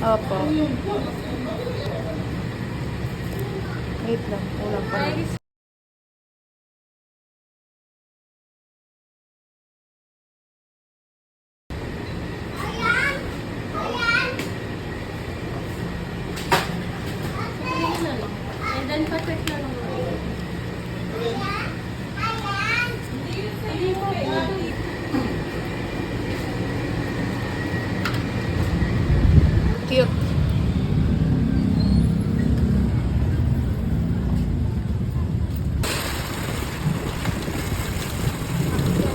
Opo. Wait lang. Ulang pa. Then, pa-check na lang. Hindi po, Cute.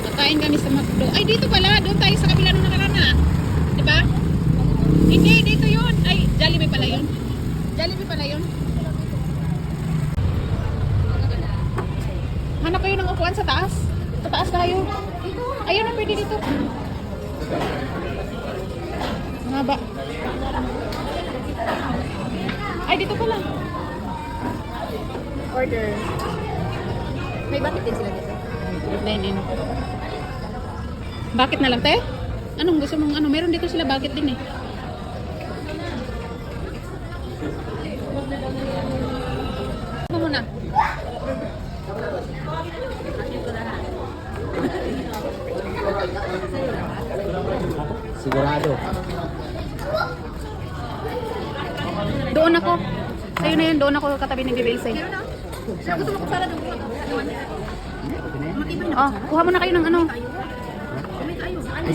Nakain kami sa McDo. Ay, dito pala. Doon tayo sa kabila nung nakaraan na. Di ba? Hindi, dito yun. Ay, Jollibee pala yun. Jollibee pala yun. Hanap kayo ng upuan sa taas. Sa taas tayo. Ayun na, pwede dito. Nga ba? Ay, dito pala. Order. May bakit din sila dito? Dine-in. Bakit na lang, te? Anong gusto mong ano? Meron dito sila bakit din eh. Sigurado. Doon ako. Sa'yo na yun, doon ako katabi ni Bibi Ilse. Gusto mo ko para doon. Oh, kuha mo na kayo ng ano.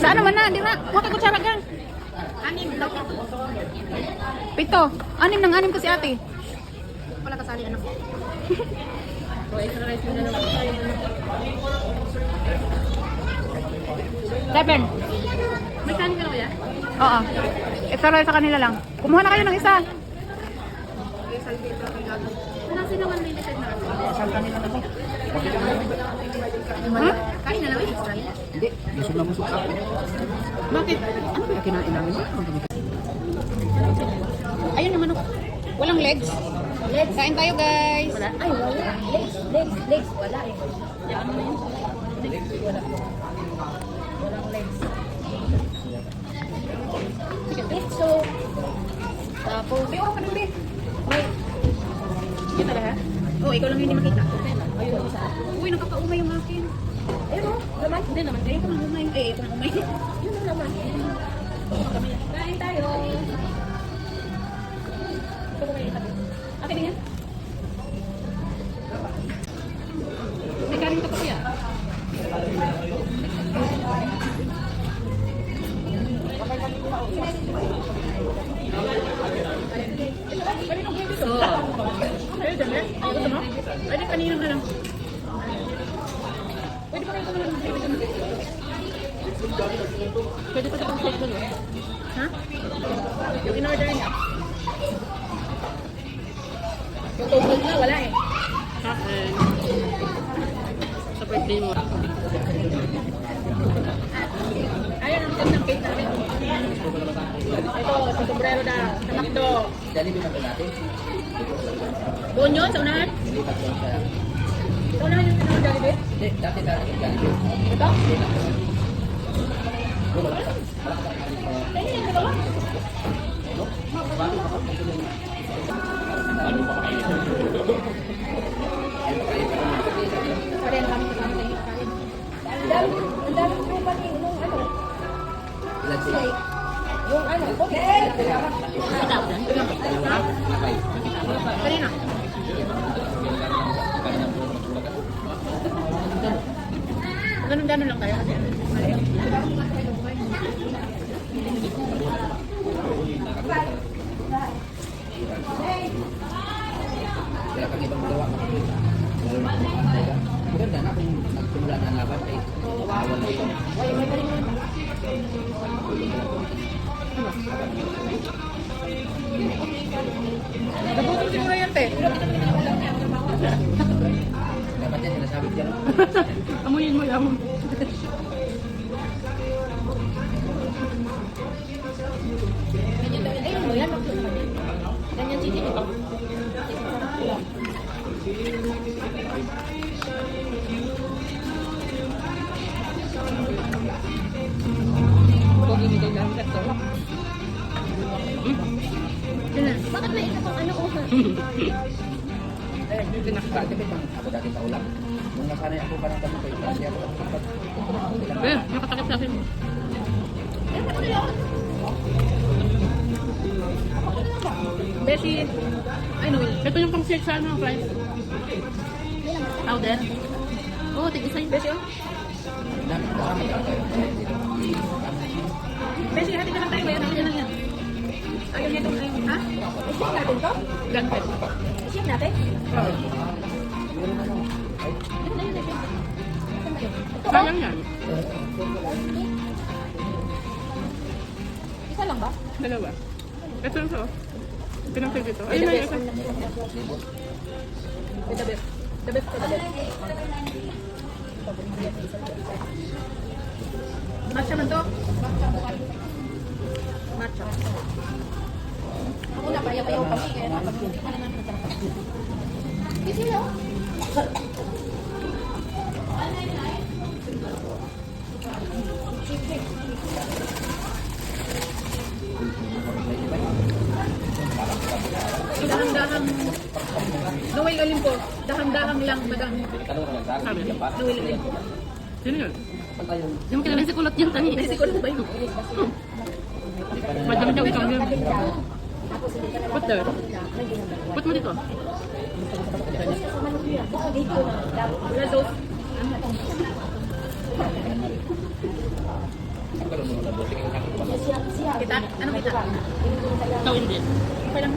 Sa ano man na, di ba? Kuha ka kutsara ka. Anim, daw ito. Pito. Anim ng anim kasi ate. Wala kasali anak ko. Seven. May kanin ka na kaya? Oo. Ito lang sa kanila lang. Kumuha na kayo ng isa. Wala sila 197 na lang. Ha? Kain na lang extra. Hindi, busog na busog ako. Bakit? Ano ba kinain namin? Ayun naman ako. Walang legs. Legs. Kain tayo guys. Wala. Ay, wala. Legs, legs, legs. Wala eh. Yan na yun. Legs, wala. Walang legs. Pizzo. Tapos, Ay, oras ka na ulit. may... Yun talaga? Oh, ikaw lang hindi makita. Ayun, isa. Uy, nakakaumay yung akin. Ayun o, naman. Hindi naman. Ayoko nang umay. Eh, ayoko nang umay. Yun na naman. Sa birthday mo. Ayan ang ganda ng. Ito, sa sombrero na, sa McDo. Jollibee na natin? Doon yun, sa unahan. Hindi, tatlo siya. Sa unahan yung pinaka Jollibee. Hindi, dati dati Jollibee. Ito? Ayun yung dalawa. Pare, Amuyin mo lang. Ayun mo yan. Ganyan si Tito. Pogi ni kay lang ito. Bakit may isa pang ano ko? Eh, yung pinakakagabit ang ako dati sa ulam. Nung nasanay ako parang kami kay kasi ako ang kapag Eh, nakatakip sa akin. Beshi, I know, ito yung pang shake sa ano, price. Powder. Oo, oh, tig-isa yung Beshi, oh. Beshi, hati ka lang tayo. Ayan, ayan, ayan. Ayaw niya itong, ha? I-ship natin to? Ganpet. I-ship natin? Oo. Sayang yan. Isa lang ba? Dalawa. Ito yung so. Pinag-save ito. Ayun na isa. The best. The best ko, the best. Matcha man to? Matcha. Ako na, payaw-payaw kami. Kaya napag Busy lang. Dahan-dahan. Dahan-dahan lang, madam. Tanong ka lang sa akin. Sabi. Olimpo. Sino yun? Yung kilala si Kulot yung tani. Si Kulot ba yun? Madami daw ikaw yun. Put there. Put mo dito. Kita? Anong kita? Ikaw hindi. Okay lang,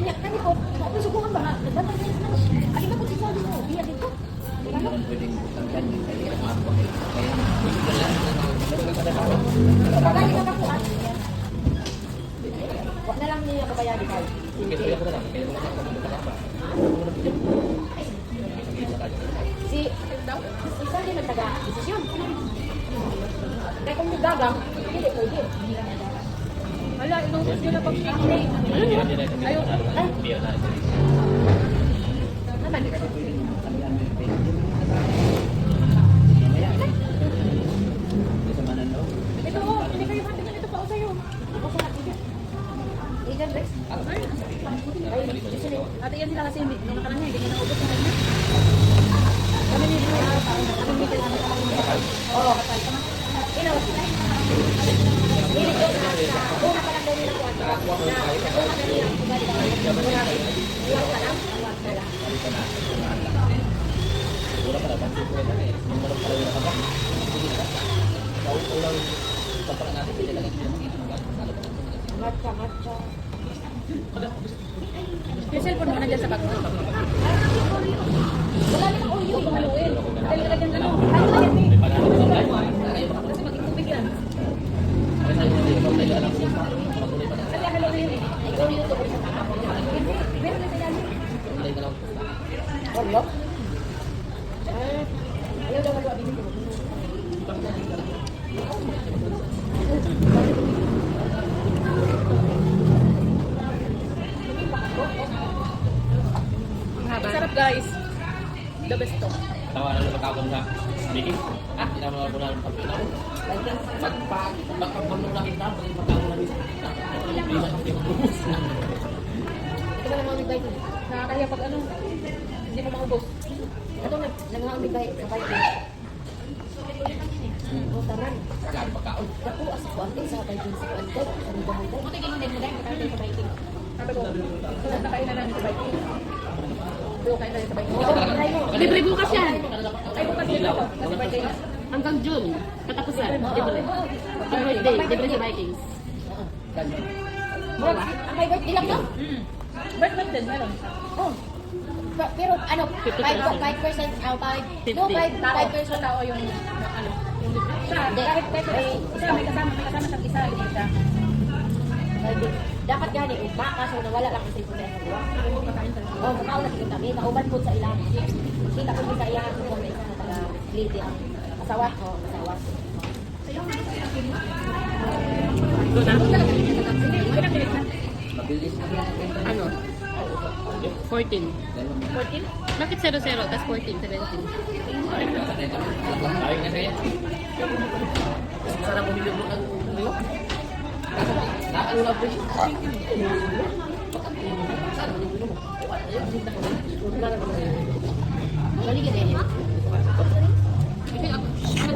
Iyak, kami ko. Ako subukan ba? Nagbatang niya naman. Alin na po si Sabi mo. Biya dito. Hindi naman pwedeng ako Kaya Pagkali ka na po. ah. Huwag na lang niya kabayari kayo. Na lang. Na lang. Si, si Sabi nagtaga-desisyon. Kaya kung gagang, hindi pwede. Wala, inubos ko na pag Ayaw. Ay. Naman. Ito mo, hindi kayo hati ito pa ako sa'yo. Ako sa hati. Igan, Rex. Ay. Ate yan sila kasi hindi. Nung nakaraan niya, hindi niya naubos yung kanya. Kami ni Dino, kami ni Dino, Oo, kapal. Inaw. Hindi ko na, una pa lang daw nila kuwan. Na, una pa nila kuwan. Uwag pa lang, uwag na lang. Wala pa na. Pag-sip ko na eh. Yung marap pala yung nakabak. Hindi na. Ulang pagpala natin. Pwede lang yung Matcha, matcha. Yung cellphone mo nandiyan sa bag mo. Wala nang Oreo, ibahaluin. Dahil talagang ano, ano na yan eh. Kasi maging tubig yan. Kasi haluin eh. Ay, Oreo to. Meron na sa ilalim. Oreo? Ah, ayaw daw haluin dito. Ang haba. Sarap guys. The best to. Tawanan na matapon sa meeting. Ah, tinama ko na ng pagpinaw. Magpag, magpagpagpag na kita, pag matapon na rin. Hindi na kasi ubus. Ito ba namang bite eh? Nakakaya pag ano, hindi mo maubos. Ito na, namang bite sa bite eh. O, taran. Ako, as sa bite sa. Sa ganun din mo dahil makakaya sa biking. Sabi ko, kung nakain na lang sa biking. Pero kain na rin sa biking. Oo, try mo. Libre bukas yan. Ay, bukas. Kasi birthday. Hanggang June. Katapusan. Libre. Pag birthday, libre sa Vikings. Murag, ang may birthday lang to? Mm. Birth month din, meron. Oh. Pero ano, 50%. 5%, 5%, ah, 5, no, 5, 5%. tao yung ano. Yung, siya, kahit kahit may isa, may kasama, may kasama siyang isa, hindi siya. Dapat gani, ugma, kaso nawala lang ang cellphone na yun, di ba? Oh, makauna kita kami, kauban po sa ilang. Kita ko sa ilang, kung may isa na taga lady ang asawa ko, asawa. Mabilis na lang. Ano? 14. 14? Bakit 00 tapos 14, 17? Ay, na kaya. Sarap bumili mo ang ulo. Nakano na po. Baligyan din niya.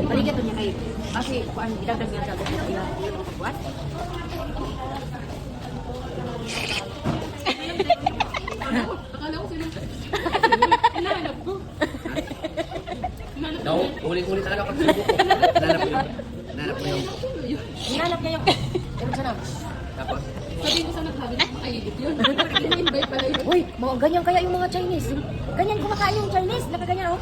Baligyan to niya kay, kasi kuan, idagdag niya sa ilang. What? No, ulit-ulit talaga pag subo ko. Nanap mo yun. Nanap mo yun. Hinanap niya yung, pero sana, Tapos, Uy, mga ganyan kaya yung mga Chinese. Ganyan kumakain yung Chinese. Nakaganyan, oh.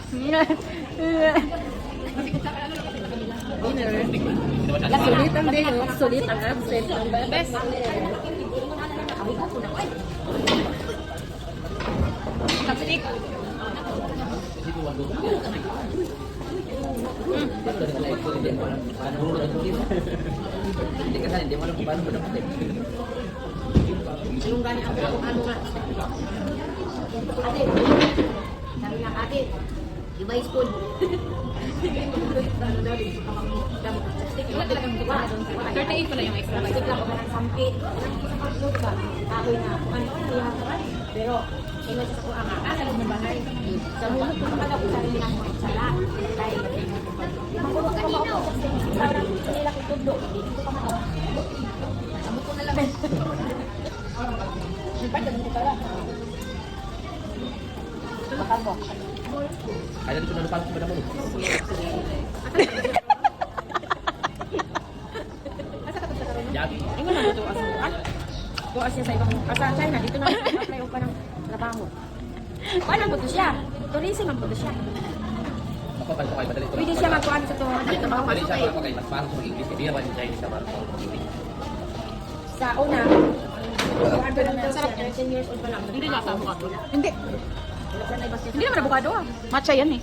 Sulit ang day, oh. Sulit ang absent. Best. Awi ko na. Ay, Kapsitik. Hindi ka sana, hindi mo alam kung paano mo yung ganyan ang ano ano nga. Ate, sabi nga, ate, iba yung spoon. Lang talagang diba? 38 pala yung extra. Stick lang ako ng sampit. Kahoy na ako. Ano, kaya ka Pero, ingat sa nga. Ah, sa loob ng bahay. Sa hulog ko kapag ako sa rin ng sala. Dahil, makuha ka kanina. Parang nila ko tudlo. Ingon na ito as ah. Tuwa siya sa ibang asa China dito na apply pa ng trabaho. Paano po to siya? Tourism ang to siya. Ko ko. Pwede siya magkuhan sa to. Madali siya kay mas parang sa mag-English. Hindi naman Chinese sa parang sa English. Sa una. Siya. 13 years old pa lang. Hindi lasa avocado. Hindi. Sa. Hindi naman avocado ah. Matcha yan eh.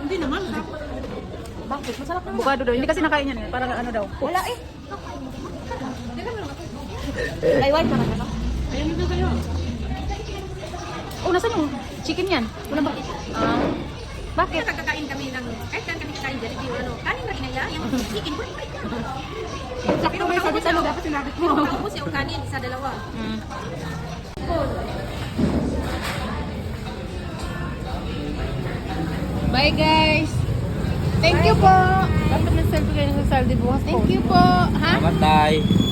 Hindi naman. Bakit? Masarap naman. Avocado daw. Hindi kasi nakain yan eh. Parang ano daw. Wala eh. Ay, white naman ano? Ayun na kayo. Oh, nasan yung chicken yan? Wala ba? Ah. bakit? Nakakakain kami ng, kahit saan kami kakain dyan, hindi ano, kanin na inaya, yung chicken, pwede pa ito. Pero may sabi sa dapat sinabit mo. Tapos yung kanin, isa dalawa. Mm. Bye guys! Thank you po! Dapat na-selfie kayo sa saldi bukas po. Thank you po! Ha? Selamat, Tay.